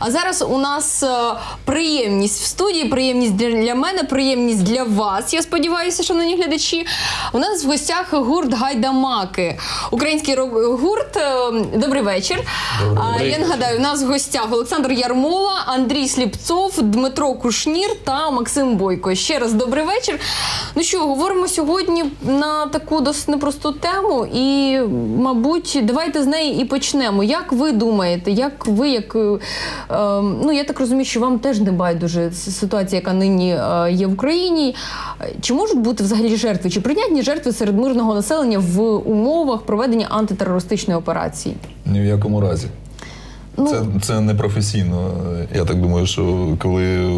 А зараз у нас е, приємність в студії, приємність для, мене, приємність для вас. Я сподіваюся, шановні глядачі. У нас в гостях гурт Гайдамаки. Український рок-гурт. Е, Добрий вечір. А, я нагадаю, у нас в гостях Олександр Ярмола, Андрій Сліпцов, Дмитро Кушнір та Максим Бойко. Ще раз добрий вечір. Ну що, говоримо сьогодні на таку досить непросту тему, і, мабуть, давайте з неї і почнемо. Як ви думаєте, як ви, як е, ну я так розумію, що вам теж не байдуже ситуація, яка нині е, є в Україні. Чи можуть бути взагалі жертви? Чи прийнятні жертви серед мирного населення в умовах проведення антитерористичної операції? Ні в якому разі. Ну, Це, це не професійно. Я так думаю, що коли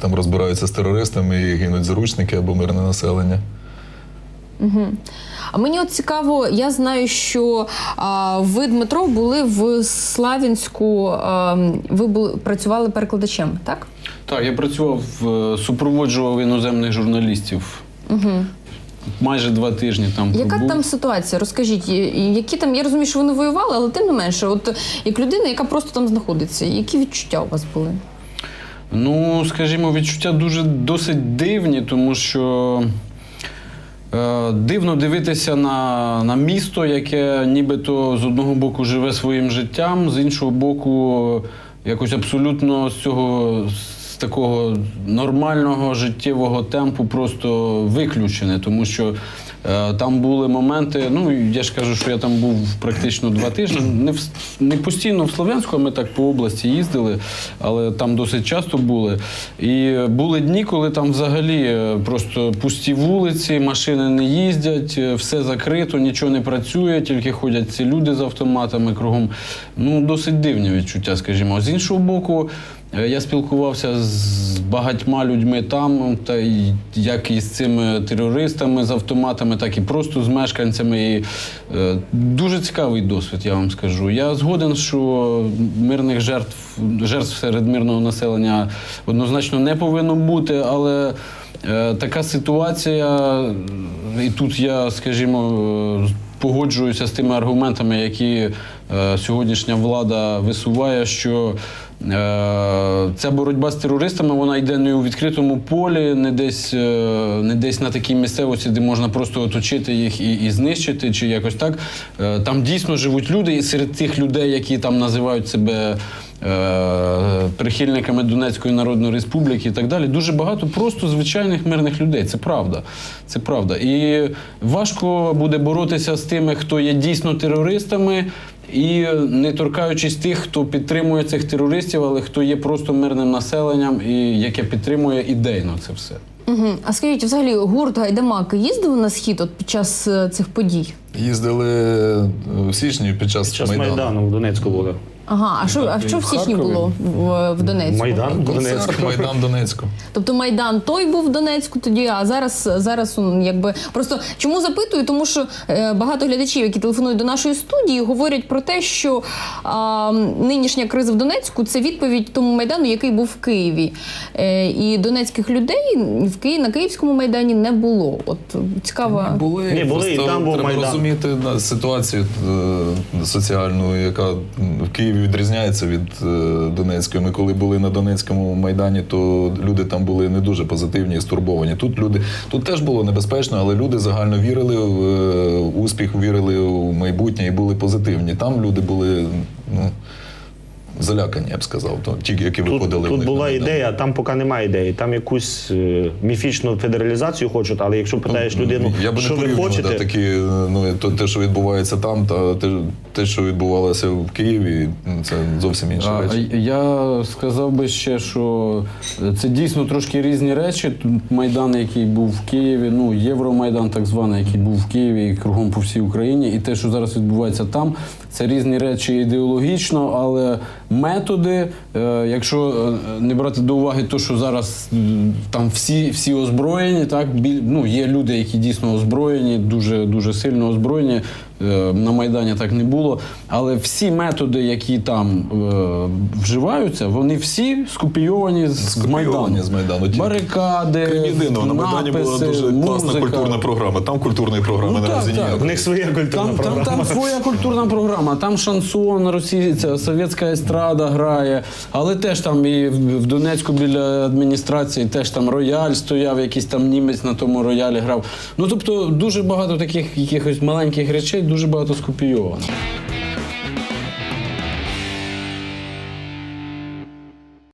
там розбираються з терористами і гинуть заручники або мирне населення. А мені от цікаво, я знаю, що а, ви, Дмитро, були в Славянську, а, ви були, працювали перекладачем, так? Так, я працював, е, супроводжував іноземних журналістів. Угу. Майже два тижні там Яка пробув. там ситуація? Розкажіть, які там, я розумію, що ви не воювали, але тим не менше, от як людина, яка просто там знаходиться, які відчуття у вас були? Ну, скажімо, відчуття дуже досить дивні, тому що дивно дивитися на, на місто, яке нібито з одного боку живе своїм життям, з іншого боку, якось абсолютно з цього. З такого нормального життєвого темпу просто виключене, тому що е, там були моменти. Ну я ж кажу, що я там був практично два тижні. Не в, не постійно в Слов'янську, а ми так по області їздили, але там досить часто були. І були дні, коли там взагалі е, просто пусті вулиці, машини не їздять, е, все закрито, нічого не працює, тільки ходять ці люди з автоматами кругом. Ну, досить дивні відчуття, скажімо. З іншого боку. Е, Я спілкувався з багатьма людьми там, та як і з цими терористами з автоматами, так і просто з мешканцями. І, е, дуже цікавий досвід, я вам скажу. Я згоден, що мирних жертв, жертв серед мирного населення однозначно не повинно бути, але е, така ситуація, і тут я, скажімо, погоджуюся з тими аргументами, які е, сьогоднішня влада висуває, що е, ця боротьба з терористами вона йде не у відкритому полі, не десь, е, не десь на такій місцевості, де можна просто оточити їх і, і знищити, чи якось так. Там дійсно живуть люди, і серед тих людей, які там називають себе. Е, Прихильниками Донецької Народної Республіки і так далі. Дуже багато просто звичайних мирних людей. Це правда. Це правда. І важко буде боротися з тими, хто є дійсно терористами, і не торкаючись тих, хто підтримує цих терористів, але хто є просто мирним населенням і яке підтримує ідейно це все. Угу. А скажіть, взагалі, гурт Гайдамаки їздив на схід от під час е, цих подій? Їздили е, в січні під час, Під час Майдану. Майдану в Донецьку були. Ага, а що, а що в січні Харкові? було в, в Донецьку? Майдан в Донецьку. Майдан Донецьку. Тобто Майдан той був в Донецьку тоді, а зараз зараз он, якби просто чому запитую? Тому що е, багато глядачів, які телефонують до нашої студії, говорять про те, що а, нинішня криза в Донецьку це відповідь тому майдану, який був в Києві. Е, і донецьких людей в Києві на Київському майдані не було. От цікаво. Були, Ні, були, і там був треба Майдан. розуміти ситуацію е, соціальну, яка в Києві відрізняється від е, Донецької. Ми коли були на Донецькому майдані, то люди там були не дуже позитивні і стурбовані. Тут люди тут теж було небезпечно, але люди загально вірили в е, успіх, вірили в майбутнє і були позитивні. Там люди були ну, залякані, я б сказав. То ті, які Тут, виходили тут була ідея, там поки немає ідеї. Там якусь е, міфічну федералізацію хочуть, але якщо питаєш людину, Ну, я би що не ви хочете, да, такі, ну, то, те, що відбувається там, та те, те, що відбувалося в Києві, це зовсім інші А, речі. я сказав би ще, що це дійсно трошки різні речі. Майдан, який був в Києві, ну Євромайдан, так званий, який був в Києві і кругом по всій Україні, і те, що зараз відбувається там, це різні речі ідеологічно, але методи, е, якщо е, не брати до уваги те, що зараз там всі, всі озброєні, так ну є люди, які дійсно озброєні, дуже дуже сильно озброєні. Е, На Майдані так не було. Але всі методи, які там е, вживаються, вони всі скопійовані з Скопійовані Майдану. з Майдану. Барикади, Крім єдиного, на Майдані була дуже класна музика. культурна програма. Там культурної програми Ну, наразі так. В них своя культурна Там, там, програма. там своя культурна програма, там шансон, російця, совєтська естрада грає, але теж там і в в Донецьку біля адміністрації теж там рояль стояв, якийсь там німець на тому роялі грав. Ну тобто дуже багато таких якихось маленьких речей, дуже багато скопійовано.